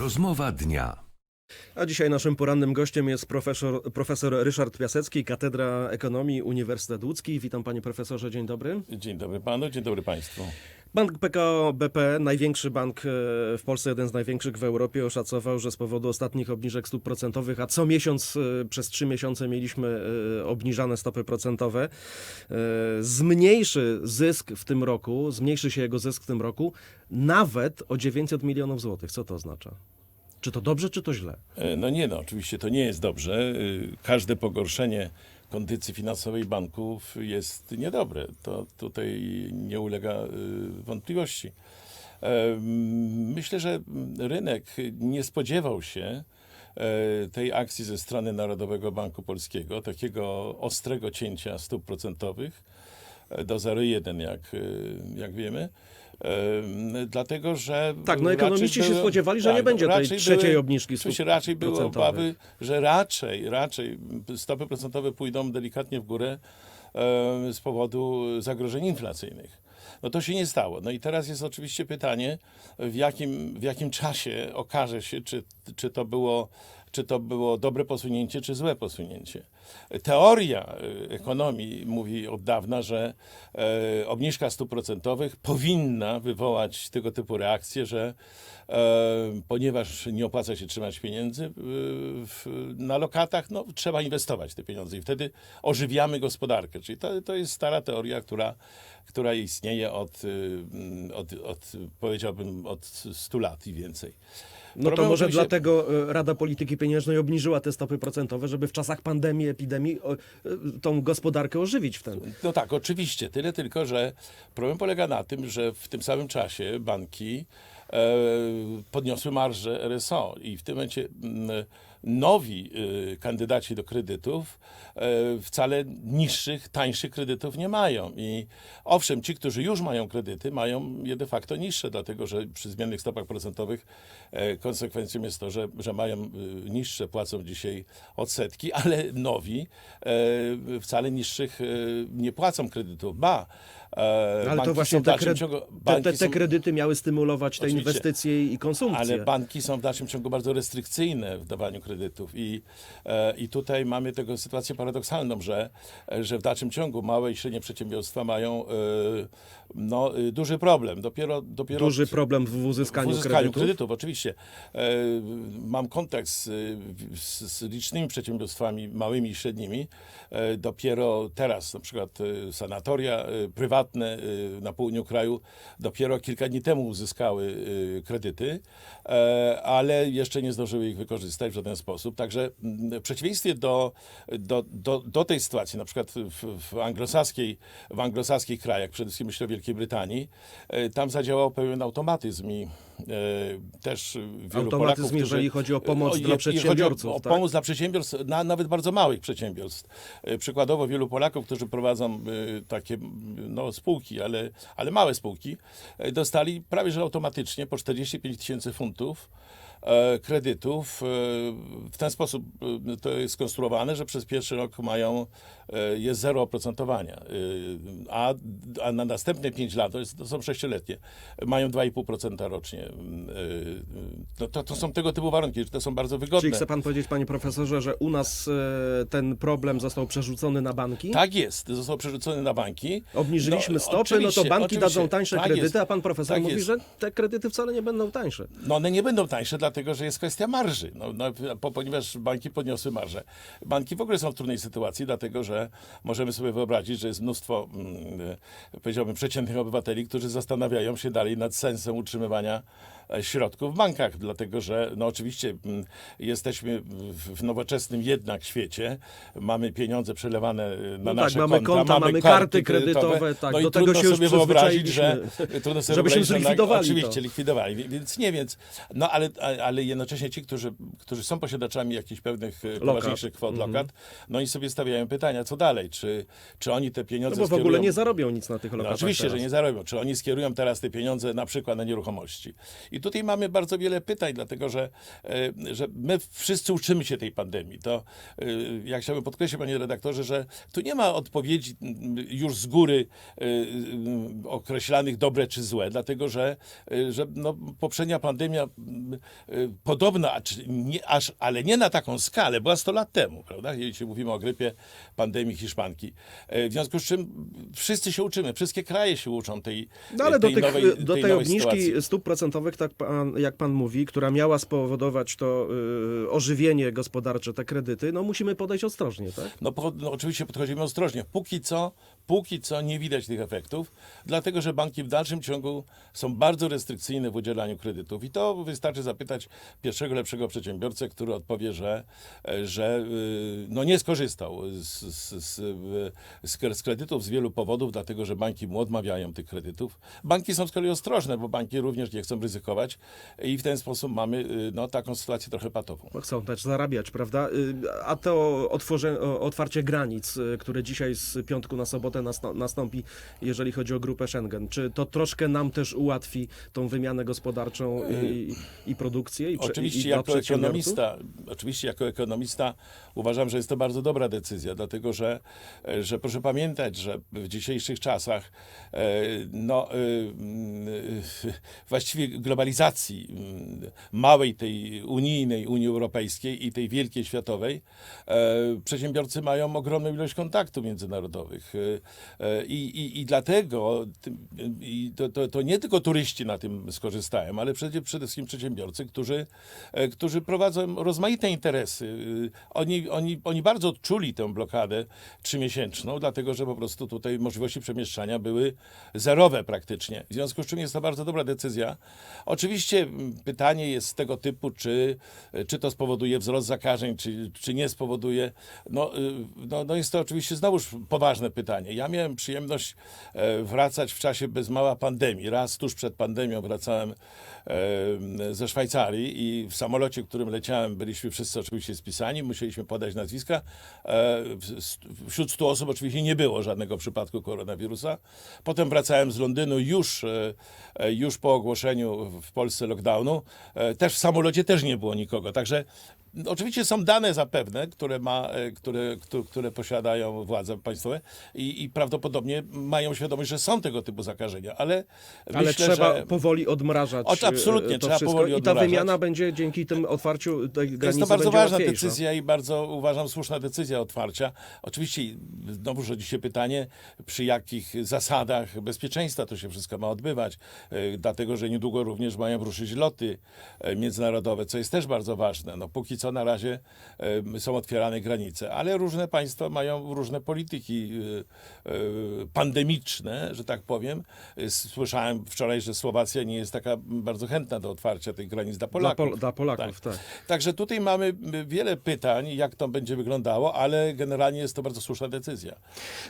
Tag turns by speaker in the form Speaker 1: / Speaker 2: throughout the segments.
Speaker 1: Rozmowa dnia.
Speaker 2: A dzisiaj naszym porannym gościem jest profesor, profesor Ryszard Piasecki, Katedra Ekonomii Uniwersytet Łódzki. Witam panie profesorze, dzień dobry.
Speaker 3: Dzień dobry panu, dzień dobry państwu.
Speaker 2: Bank PKO BP, największy bank e, w Polsce, jeden z największych w Europie, oszacował, że z powodu ostatnich obniżek stóp procentowych, a co miesiąc e, przez trzy miesiące mieliśmy e, obniżane stopy procentowe, zmniejszy zysk w tym roku, zmniejszy się jego zysk w tym roku nawet o 900 milionów złotych. Co to oznacza? Czy to dobrze, czy to źle?
Speaker 3: E, No nie no, oczywiście to nie jest dobrze. Y, Każde pogorszenie kondycji finansowej banków jest niedobre. To tutaj nie ulega wątpliwości. E, m, Myślę, że rynek nie spodziewał się e, tej akcji ze strony Narodowego Banku Polskiego, takiego ostrego cięcia stóp procentowych e, do 0,1, jak, y, jak wiemy. Dlatego, że.
Speaker 2: Tak, no ekonomiści się
Speaker 3: były-
Speaker 2: spodziewali, że
Speaker 3: tak,
Speaker 2: nie będzie tej trzeciej
Speaker 3: były-
Speaker 2: obniżki
Speaker 3: Oczywiście raczej były obawy, że raczej, raczej stopy procentowe pójdą delikatnie w górę z powodu zagrożeń inflacyjnych. No to się nie stało. No i teraz jest oczywiście pytanie, w jakim, w jakim czasie okaże się, czy, czy, to było, czy to było dobre posunięcie, czy złe posunięcie. Teoria e, ekonomii mówi od dawna, że e, obniżka stóp procentowych powinna wywołać tego typu reakcje, że e, ponieważ nie opłaca się trzymać pieniędzy na lokatach, no, trzeba inwestować te pieniądze i wtedy ożywiamy gospodarkę. Czyli to, to jest stara teoria, która, która istnieje od, od, od, powiedziałbym, od 100 lat i więcej.
Speaker 2: No to
Speaker 3: Problem
Speaker 2: może
Speaker 3: oczywiście-
Speaker 2: dlatego Rada Polityki Pieniężnej obniżyła te stopy procentowe, żeby w czasach pandemii, epidemii e, tą gospodarkę ożywić wtedy.
Speaker 3: No tak, oczywiście. Tyle tylko, że problem polega na tym, że w tym samym czasie banki e, podniosły marże RSO i w tym momencie mm, nowi y, kandydaci do kredytów e, wcale niższych, tańszych kredytów nie mają. I owszem, ci, którzy już mają kredyty, mają je de facto niższe, dlatego że przy zmiennych stopach procentowych e, konsekwencją jest to, że, że mają y, niższe, płacą dzisiaj odsetki, ale nowi e, wcale niższych nie płacą kredytów. Ba,
Speaker 2: Ale
Speaker 3: banki
Speaker 2: to właśnie te, kre-
Speaker 3: ciągu,
Speaker 2: te, te, te kredyty miały stymulować te
Speaker 3: Oczywiście.
Speaker 2: inwestycje i konsumpcję.
Speaker 3: ale banki są w dalszym ciągu bardzo restrykcyjne w dawaniu kredytów i, e, i tutaj mamy tego sytuację paradoksalną, że, e, że w dalszym ciągu małe i średnie przedsiębiorstwa mają e, no, e, duży problem. Dopiero, dopiero
Speaker 2: Duży problem w uzyskaniu,
Speaker 3: w uzyskaniu
Speaker 2: kredytów.
Speaker 3: kredytów, oczywiście. E, mam kontakt z, z, z licznymi przedsiębiorstwami, małymi i średnimi. E, dopiero teraz, na przykład e, sanatoria prywatne na południu kraju, dopiero kilka dni temu uzyskały kredyty, e, ale jeszcze nie zdążyły ich wykorzystać w żaden sposób. Także mm, w przeciwieństwie do, do, do, do tej sytuacji, na przykład w, w, anglosaskiej, w anglosaskich krajach, przede wszystkim myślę o Wielkiej Brytanii, e, tam zadziałał pewien automatyzm i e, też wielu
Speaker 2: Automatyzm,
Speaker 3: Polaków, którzy,
Speaker 2: jeżeli chodzi o pomoc dla przedsiębiorców,
Speaker 3: o, o
Speaker 2: tak?
Speaker 3: pomoc dla przedsiębiorstw, na, nawet bardzo małych przedsiębiorstw. E, Przykładowo wielu Polaków, którzy prowadzą takie no, spółki, ale, ale małe spółki, dostali prawie że automatycznie po 45 tysięcy funtów kredytów. E, w ten sposób e, to jest skonstruowane, że przez pierwszy rok mają, e, jest zero oprocentowania, e, a, a na następne 5 lat, to, jest, to są sześcioletnie, mają 2,5% rocznie. E, No, to, to są tego typu warunki, że to są bardzo wygodne.
Speaker 2: Czyli chce pan powiedzieć, panie profesorze, że u nas e, ten problem został przerzucony na banki?
Speaker 3: Tak jest, został przerzucony na banki.
Speaker 2: Obniżyliśmy
Speaker 3: No,
Speaker 2: stopy, no to banki dadzą tańsze
Speaker 3: Tak
Speaker 2: kredyty,
Speaker 3: jest.
Speaker 2: a pan profesor
Speaker 3: Tak
Speaker 2: mówi,
Speaker 3: jest.
Speaker 2: że te kredyty wcale nie będą tańsze.
Speaker 3: No one nie będą tańsze, dlatego że jest kwestia marży, no, no, po, ponieważ banki podniosły marżę. Banki w ogóle są w trudnej sytuacji, dlatego że możemy sobie wyobrazić, że jest mnóstwo, mm, e, powiedziałbym, przeciętnych obywateli, którzy zastanawiają się dalej nad sensem utrzymywania środków w bankach, dlatego że no oczywiście mm, jesteśmy w, nowoczesnym jednak świecie, mamy pieniądze przelewane e, na
Speaker 2: No tak,
Speaker 3: nasze
Speaker 2: mamy konta, mamy karty kredytowe, tak,
Speaker 3: no
Speaker 2: do tego się już
Speaker 3: sobie wyobrazić, że trudno sobie
Speaker 2: Żebyśmy
Speaker 3: na-
Speaker 2: zlikwidowali to.
Speaker 3: Oczywiście, likwidowali, Wie- więc nie, więc, no ale, ale jednocześnie ci, którzy, którzy są posiadaczami jakichś pewnych e, poważniejszych kwot
Speaker 2: Mhm.
Speaker 3: lokat, no i sobie stawiają pytania, co dalej, czy, czy oni te
Speaker 2: No
Speaker 3: pieniądze
Speaker 2: bo w ogóle
Speaker 3: skierują...
Speaker 2: nie zarobią nic na tych
Speaker 3: No
Speaker 2: lokatach
Speaker 3: oczywiście,
Speaker 2: teraz.
Speaker 3: że nie zarobią. Czy oni skierują teraz te pieniądze na przykład na nieruchomości. I I tutaj mamy bardzo wiele pytań, dlatego że, e, że my wszyscy uczymy się tej pandemii. To e, ja chciałbym podkreślić, panie redaktorze, że tu nie ma odpowiedzi już z góry e, określanych dobre czy złe, dlatego że, że no, poprzednia pandemia podobna, nie, aż, ale nie na taką skalę, była 100 lat temu, prawda? Jeśli mówimy o grypie pandemii hiszpanki. W związku z czym wszyscy się uczymy, wszystkie kraje się uczą tej,
Speaker 2: No ale do,
Speaker 3: tej
Speaker 2: tych,
Speaker 3: nowej,
Speaker 2: do tej,
Speaker 3: nowej
Speaker 2: obniżki
Speaker 3: sytuacji.
Speaker 2: stóp procentowych, tak pan, jak pan mówi, która miała spowodować to y, ożywienie gospodarcze, te kredyty, no musimy podejść ostrożnie, tak?
Speaker 3: No, po, no oczywiście podchodzimy ostrożnie. Póki co, póki co nie widać tych efektów, dlatego że banki w dalszym ciągu są bardzo restrykcyjne w udzielaniu kredytów. I to wystarczy zapytać pierwszego lepszego przedsiębiorcę, który odpowie, że, że y, no nie skorzystał z, z, z, z kredytów z wielu powodów, dlatego że banki mu odmawiają tych kredytów. Banki są z kolei ostrożne, bo banki również nie chcą ryzykować i w ten sposób mamy y, no, taką sytuację trochę patową.
Speaker 2: Bo chcą też zarabiać, prawda? Y, A to otworze, otwarcie granic, y, które dzisiaj z piątku na sobotę nastąpi, jeżeli chodzi o grupę Schengen, czy to troszkę nam też ułatwi tą wymianę gospodarczą i, i produkcję? I,
Speaker 3: Oczywiście
Speaker 2: i
Speaker 3: jako ekonomista, oczywiście jako ekonomista uważam, że jest to bardzo dobra decyzja, dlatego że, że proszę pamiętać, że w dzisiejszych czasach no, właściwie globalizacji mm, małej tej unijnej Unii Europejskiej i tej wielkiej światowej e, przedsiębiorcy mają ogromną ilość kontaktów międzynarodowych E, e, i, i, i dlatego i to, to, to nie tylko turyści na tym skorzystają, ale przede, przede wszystkim przedsiębiorcy, którzy, którzy prowadzą rozmaite interesy. Oni, oni, oni bardzo odczuli tę blokadę trzymiesięczną, dlatego że po prostu tutaj możliwości przemieszczania były zerowe praktycznie. W związku z czym jest to bardzo dobra decyzja. Oczywiście pytanie jest tego typu, czy, czy to spowoduje wzrost zakażeń, czy, czy nie spowoduje. No, y, no, no jest to oczywiście znowuż poważne pytanie. Ja miałem przyjemność e, wracać w czasie bez mała pandemii. Raz tuż przed pandemią wracałem e, ze Szwajcarii i w samolocie, którym leciałem, byliśmy wszyscy oczywiście spisani, musieliśmy podać nazwiska. E, Wśród 100 osób oczywiście nie było żadnego przypadku koronawirusa. Potem wracałem z Londynu już, już po ogłoszeniu w Polsce lockdownu. E, Też w samolocie też nie było nikogo. Także Oczywiście są dane zapewne, które, ma, e, które, które, posiadają władze państwowe i, i prawdopodobnie mają świadomość, że są tego typu zakażenia, ale,
Speaker 2: Ale
Speaker 3: myślę,
Speaker 2: trzeba
Speaker 3: że
Speaker 2: powoli odmrażać
Speaker 3: O, absolutnie,
Speaker 2: e, to
Speaker 3: trzeba
Speaker 2: wszystko
Speaker 3: powoli
Speaker 2: i ta
Speaker 3: odmrażać.
Speaker 2: wymiana będzie dzięki tym otwarciu tej granicy
Speaker 3: jest to bardzo ważna
Speaker 2: łatwiejsza.
Speaker 3: decyzja i bardzo uważam słuszna decyzja otwarcia. Oczywiście znowu rodzi się pytanie, przy jakich zasadach bezpieczeństwa to się wszystko ma odbywać, e, dlatego że niedługo również mają ruszyć loty międzynarodowe, co jest też bardzo ważne. No, póki co na razie e, są otwierane granice, ale różne państwa mają różne polityki e, e, pandemiczne, że tak powiem. E, Słyszałem wczoraj, że Słowacja nie jest taka bardzo chętna do otwarcia tych granic dla
Speaker 2: Dla,
Speaker 3: Polaków.
Speaker 2: Pol- dla Polaków, tak.
Speaker 3: Także tutaj mamy wiele pytań, jak to będzie wyglądało, ale generalnie jest to bardzo słuszna decyzja.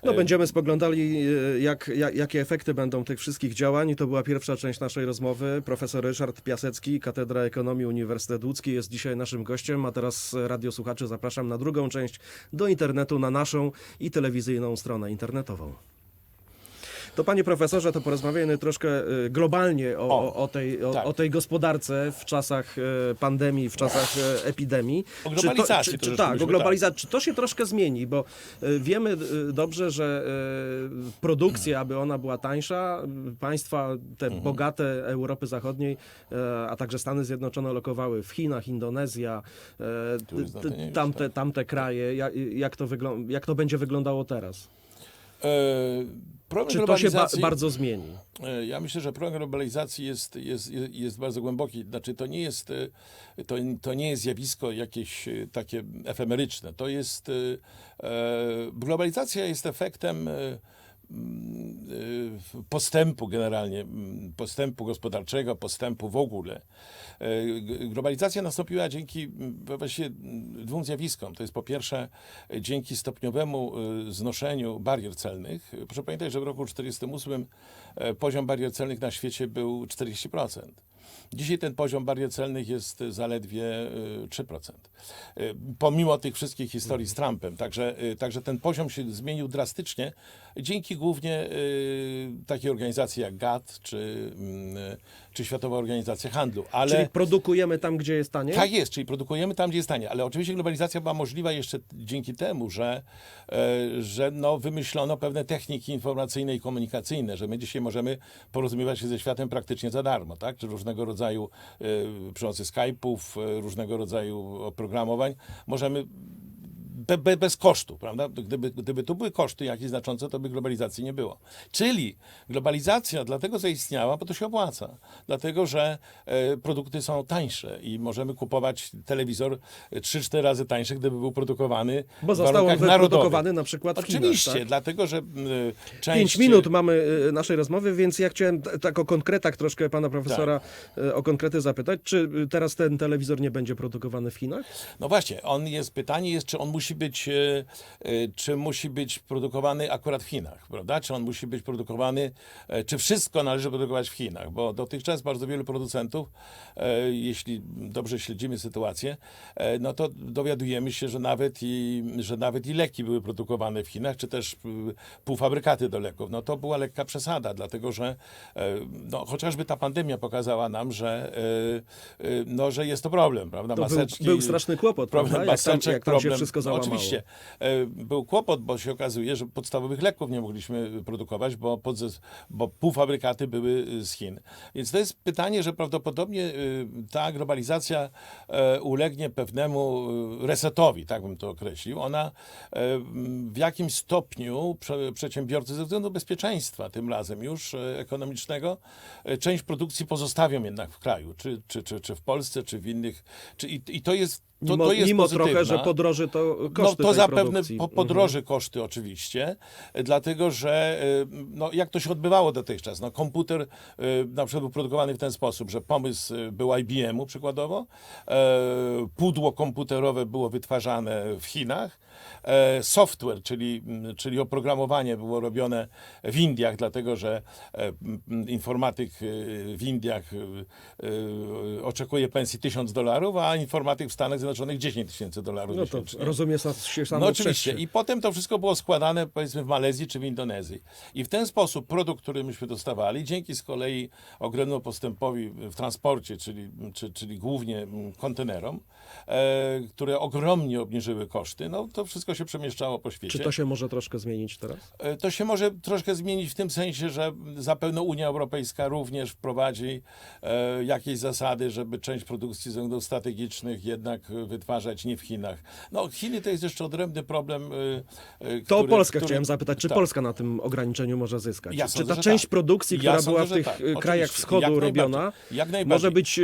Speaker 2: No, będziemy spoglądali, e, jak, jak, jakie efekty będą tych wszystkich działań. To była pierwsza część naszej rozmowy. Profesor Ryszard Piasecki, Katedra Ekonomii Uniwersytet Łódzki jest dzisiaj naszym gościem, a teraz e, radiosłuchaczy zapraszam na drugą część do internetu, na naszą i telewizyjną stronę internetową. To panie profesorze, to porozmawiajmy troszkę e, globalnie o,
Speaker 3: O,
Speaker 2: o, tej, o,
Speaker 3: tak.
Speaker 2: o tej gospodarce w czasach e, pandemii, w czasach e, epidemii.
Speaker 3: O
Speaker 2: Czy
Speaker 3: globalizacji
Speaker 2: czy,
Speaker 3: to
Speaker 2: czy,
Speaker 3: już
Speaker 2: tak, o
Speaker 3: mówiliśmy,
Speaker 2: globalizacji. Czy to się troszkę zmieni? Bo wiemy dobrze, że produkcja, aby ona była tańsza, państwa te
Speaker 3: Mhm.
Speaker 2: bogate Europy Zachodniej, a także Stany Zjednoczone lokowały w Chinach, Indonezja, tamte,
Speaker 3: tak.
Speaker 2: tamte kraje. Jak, to jak to będzie wyglądało teraz?
Speaker 3: E, problem
Speaker 2: Czy to się ba- bardzo zmieni?
Speaker 3: e, ja myślę, że problem globalizacji jest, jest, jest- bardzo głęboki. Znaczy to nie jest, e, to, to nie jest zjawisko jakieś takie efemeryczne. To jest, globalizacja jest efektem postępu generalnie, mm, postępu gospodarczego, postępu w ogóle. G- Globalizacja nastąpiła dzięki mm, dwóm zjawiskom. To jest po pierwsze dzięki stopniowemu znoszeniu barier celnych. Proszę pamiętać, że w roku 1948 poziom barier celnych na świecie był 40%. Dzisiaj ten poziom barier celnych jest zaledwie y, 3%. Y, Pomimo tych wszystkich historii z Trumpem. Także, y, także ten poziom się zmienił drastycznie dzięki głównie y, takiej organizacji jak GATT czy, mm, y, czy Światowa Organizacja Handlu. Ale...
Speaker 2: Czyli produkujemy tam, gdzie jest taniej?
Speaker 3: Tak jest, czyli produkujemy tam, gdzie jest tanie. Ale oczywiście globalizacja była możliwa jeszcze dzięki temu, że, e, że no, wymyślono pewne techniki informacyjne i komunikacyjne, że my dzisiaj możemy porozumiewać się ze światem praktycznie za darmo, tak? Czy różnego rodzaju e, przy pomocy Skype'ów, e, różnego rodzaju oprogramowań. Możemy be, be, bez kosztu, prawda? Gdyby, gdyby tu były koszty jakieś znaczące, to by globalizacji nie było. Czyli globalizacja dlatego zaistniała, bo to się opłaca. Dlatego, że e, produkty są tańsze i możemy kupować telewizor 3-4 razy tańszy, gdyby był produkowany
Speaker 2: Bo
Speaker 3: w warunkach
Speaker 2: wyprodukowany na przykład w
Speaker 3: Oczywiście,
Speaker 2: Chinach, tak?
Speaker 3: dlatego, że m, część...
Speaker 2: Pięć minut mamy y, naszej rozmowy, więc ja chciałem tak o konkretach troszkę pana profesora
Speaker 3: Tak.
Speaker 2: y, o konkrety zapytać. Czy y, teraz ten telewizor nie będzie produkowany w Chinach?
Speaker 3: No właśnie, on jest, pytanie jest, czy on musi być, e, e, czy musi być produkowany akurat w Chinach, prawda? Czy on musi być produkowany, e, czy wszystko należy produkować w Chinach, bo dotychczas bardzo wielu producentów, jeśli dobrze śledzimy sytuację, no to dowiadujemy się, że nawet i, że nawet i leki były produkowane w Chinach, czy też półfabrykaty do leków. No to była lekka przesada, dlatego że no, chociażby ta pandemia pokazała nam, że, no, że jest to problem, prawda?
Speaker 2: To był,
Speaker 3: Maseczki,
Speaker 2: był straszny kłopot,
Speaker 3: problem
Speaker 2: prawda? Jak tam,
Speaker 3: maseczek,
Speaker 2: jak tam się
Speaker 3: problem,
Speaker 2: wszystko
Speaker 3: no,
Speaker 2: załamało.
Speaker 3: Oczywiście. E, Był kłopot, bo się okazuje, że podstawowych leków nie mogliśmy produkować, bo, podzes- bo półfabrykaty były y, z Chin. Więc to jest pytanie, że prawdopodobnie y, ta globalizacja e, ulegnie pewnemu resetowi, tak bym to określił. Ona e, w jakimś stopniu prze, przedsiębiorcy ze względu bezpieczeństwa tym razem już e, ekonomicznego e, część produkcji pozostawią jednak w kraju, czy, czy, czy, czy w Polsce, czy w innych. Czy, i, I to jest to,
Speaker 2: Mimo,
Speaker 3: to jest
Speaker 2: mimo
Speaker 3: pozytywna.
Speaker 2: trochę, że podroży to koszty
Speaker 3: No to zapewne
Speaker 2: produkcji.
Speaker 3: po,
Speaker 2: Mhm.
Speaker 3: podroży koszty oczywiście, dlatego że e, no, jak to się odbywało dotychczas? No, komputer e, na przykład był produkowany w ten sposób, że pomysł e, był IBM-u przykładowo, pudło komputerowe było wytwarzane w Chinach, software, czyli, m, czyli oprogramowanie było robione w Indiach, dlatego że e, informatyk e, w Indiach e, e, oczekuje pensji 1000 dolarów, a informatyk w Stanach Zjednoczonych 10 tysięcy dolarów
Speaker 2: No to rozumie się samo
Speaker 3: No oczywiście. I potem to wszystko było składane powiedzmy w Malezji czy w Indonezji. I w ten sposób produkt, który myśmy dostawali, dzięki z kolei ogromnemu postępowi w transporcie, czyli, czy, czyli głównie mm, kontenerom, e, które ogromnie obniżyły koszty, no to wszystko się przemieszczało po świecie.
Speaker 2: Czy to się może troszkę zmienić teraz?
Speaker 3: E, To się może troszkę zmienić w tym sensie, że zapewne Unia Europejska również wprowadzi e, jakieś zasady, żeby część produkcji względów strategicznych jednak wytwarzać nie w Chinach. No Chiny to jest jeszcze odrębny problem. e,
Speaker 2: To o
Speaker 3: który-
Speaker 2: Polskę
Speaker 3: który-
Speaker 2: chciałem zapytać, czy
Speaker 3: tak.
Speaker 2: Polska na tym ograniczeniu może zyskać?
Speaker 3: Ja
Speaker 2: czy
Speaker 3: sądzę,
Speaker 2: ta część
Speaker 3: tak.
Speaker 2: produkcji,
Speaker 3: Ja
Speaker 2: która
Speaker 3: sądzę,
Speaker 2: była w tych
Speaker 3: tak.
Speaker 2: krajach wschodu
Speaker 3: Jak
Speaker 2: robiona,
Speaker 3: najbardziej.
Speaker 2: może być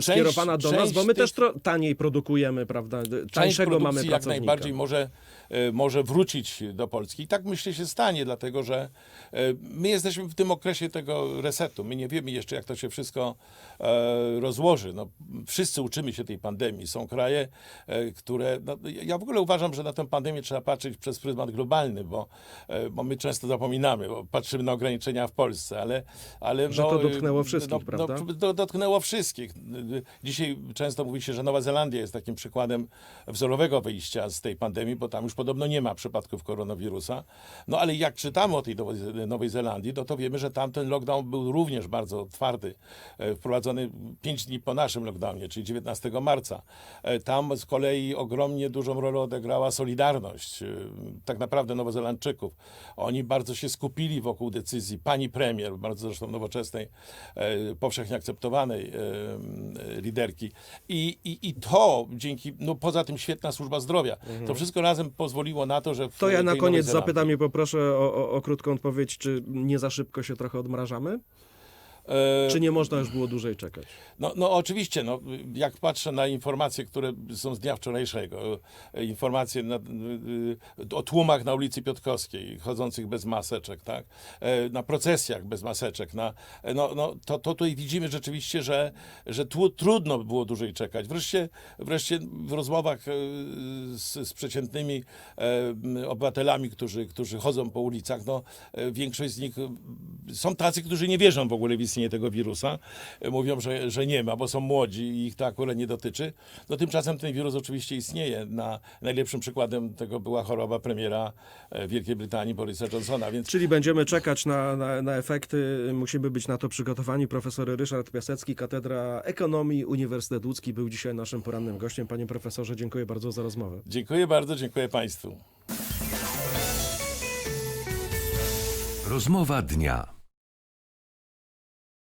Speaker 2: skierowana do nas,
Speaker 3: część
Speaker 2: bo my też
Speaker 3: tych-
Speaker 2: tro- taniej produkujemy, prawda?
Speaker 3: Część
Speaker 2: Tańszego mamy
Speaker 3: produkcji jak
Speaker 2: pracownika.
Speaker 3: najbardziej może, e, może wrócić do Polski. I tak myślę się stanie, dlatego że e, my jesteśmy w tym okresie tego resetu. My nie wiemy jeszcze, jak to się wszystko e, rozłoży. No, wszyscy uczymy się tej pandemii. Są kraje, które... No, ja w ogóle uważam, że na tę pandemię trzeba patrzeć przez pryzmat globalny, bo, bo my często zapominamy, bo patrzymy na ograniczenia w Polsce, ale... ale
Speaker 2: Że
Speaker 3: no,
Speaker 2: to dotknęło wszystkich,
Speaker 3: no,
Speaker 2: prawda?
Speaker 3: No, do, dotknęło wszystkich. Dzisiaj często mówi się, że Nowa Zelandia jest takim przykładem wzorowego wyjścia z tej pandemii, bo tam już podobno nie ma przypadków koronawirusa. No ale jak czytamy o tej Nowej, Zelandii, no to wiemy, że tam ten lockdown był również bardzo twardy. E, Wprowadzony 5 dni po naszym lockdownie, czyli 19 marca. E, Tam z kolei ogromnie dużą rolę odegrała Solidarność, e, tak naprawdę Nowozelandczyków. Oni bardzo się skupili wokół decyzji pani premier, bardzo zresztą nowoczesnej, powszechnie akceptowanej liderki. I, i, I to dzięki, no poza tym świetna służba zdrowia, to wszystko razem pozwoliło na to, że w
Speaker 2: To ja na koniec zapytam i poproszę o, o, o krótką odpowiedź, czy nie za szybko się trochę odmrażamy?
Speaker 3: E,
Speaker 2: Czy nie można już było dłużej czekać?
Speaker 3: No, no oczywiście, no, jak patrzę na informacje, które są z dnia wczorajszego, e, informacje na, y, o tłumach na ulicy Piotrkowskiej, chodzących bez maseczek, tak? E, na procesjach bez maseczek, na, e, no, no, to, to tutaj widzimy rzeczywiście, że, że tu, trudno było dłużej czekać. Wreszcie, wreszcie w rozmowach e, z, z przeciętnymi e, obywatelami, którzy, którzy chodzą po ulicach, no, e, większość z nich e, są tacy, którzy nie wierzą w ogóle w istnienie tego wirusa. E, Mówią, że, że nie ma, bo są młodzi i ich to akurat nie dotyczy. No tymczasem ten wirus oczywiście istnieje. Na, najlepszym przykładem tego była choroba premiera e, Wielkiej Brytanii Borisa Johnsona, więc
Speaker 2: Czyli będziemy czekać na, na, na efekty, musimy być na to przygotowani. Profesor Ryszard Piasecki, Katedra Ekonomii, Uniwersytet Łódzki był dzisiaj naszym porannym gościem. Panie profesorze, dziękuję bardzo za rozmowę.
Speaker 3: dziękuję bardzo, dziękuję Państwu.
Speaker 1: Rozmowa dnia.